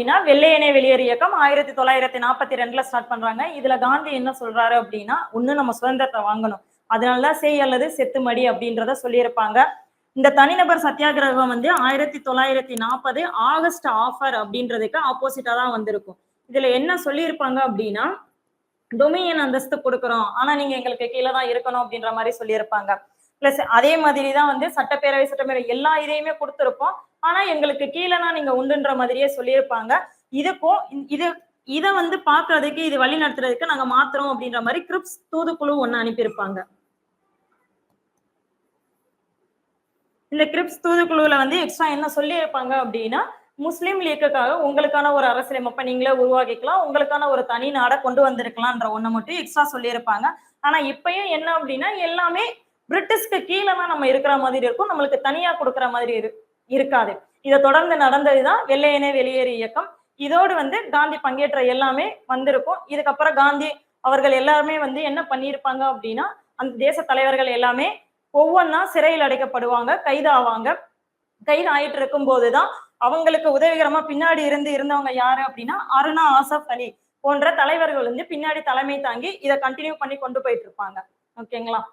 அப்படின்னா வெள்ளையனே வெளியேறு இயக்கம் ஆயிரத்தி தொள்ளாயிரத்தி நாற்பத்தி ரெண்டுல ஸ்டார்ட் பண்றாங்க. இதுல காந்தி என்ன சொல்றாரு அப்படின்னா ஒண்ணு நம்ம சுதந்திரத்தை வாங்கணும். அதனாலதான் செய் அல்லது செத்து மடி அப்படின்றத சொல்லியிருப்பாங்க. இந்த தனிநபர் சத்தியாகிரகம் வந்து ஆயிரத்தி தொள்ளாயிரத்தி நாற்பது ஆகஸ்ட் ஆஃபர் அப்படின்றதுக்கு ஆப்போசிட்டா தான் வந்திருக்கும். இதுல என்ன சொல்லியிருப்பாங்க அப்படின்னா டொமினியன் அந்தஸ்து கொடுக்குறோம். ஆனா நீங்க எங்களுக்கு கீழே தான் இருக்கணும் அப்படின்ற மாதிரி சொல்லியிருப்பாங்க. பிளஸ் அதே மாதிரி தான் வந்து சட்டப்பேரவை சட்டப்பேரவை எல்லா இதையுமே கொடுத்துருப்போம். ஆனா எங்களுக்கு கீழேனா நீங்க உண்டுன்ற மாதிரியே சொல்லியிருப்பாங்க. இதுக்கும் இது இதை வந்து பாக்குறதுக்கு இது வழி நடத்துறதுக்கு நாங்க மாத்துறோம் அப்படின்ற மாதிரி கிரிப்ஸ் தூதுக்குழு ஒன்னு அனுப்பியிருப்பாங்க. இந்த கிரிப்ஸ் தூதுக்குழுல வந்து எக்ஸ்ட்ரா என்ன சொல்லியிருப்பாங்க அப்படின்னா முஸ்லீம் லீக்குக்காக உங்களுக்கான ஒரு அரசியலமைப்பை நீங்களே உருவாக்கிக்கலாம் உங்களுக்கான ஒரு தனி நாடை கொண்டு வந்திருக்கலாம்ன்ற ஒண்ணை மட்டும் எக்ஸ்ட்ரா சொல்லியிருப்பாங்க. ஆனா இப்பயும் என்ன அப்படின்னா எல்லாமே பிரிட்டிஷ்க்கு கீழே தான் நம்ம இருக்கிற மாதிரி இருக்கும். நம்மளுக்கு தனியா கொடுக்குற மாதிரி இரு இருக்காது. இதை தொடர்ந்து நடந்ததுதான் வெள்ளையனே வெளியேறு இயக்கம். இதோடு வந்து காந்தி பங்கேற்ற எல்லாமே வந்திருக்கும். இதுக்கப்புறம் காந்தி அவர்கள் எல்லாருமே வந்து என்ன பண்ணியிருப்பாங்க அப்படின்னா அந்த தேச தலைவர்கள் எல்லாமே ஒவ்வொன்றா சிறையில் அடைக்கப்படுவாங்க கைது ஆவாங்க கைது ஆயிட்டு இருக்கும் போதுதான் அவங்களுக்கு உதவிகரமா பின்னாடி இருந்து இருந்தவங்க யாரு அப்படின்னா அருணா ஆசப் அலி போன்ற தலைவர்கள் வந்து பின்னாடி தலைமை தாங்கி இதை கண்டினியூ பண்ணி கொண்டு போயிட்டு இருப்பாங்க. ஓகேங்களா?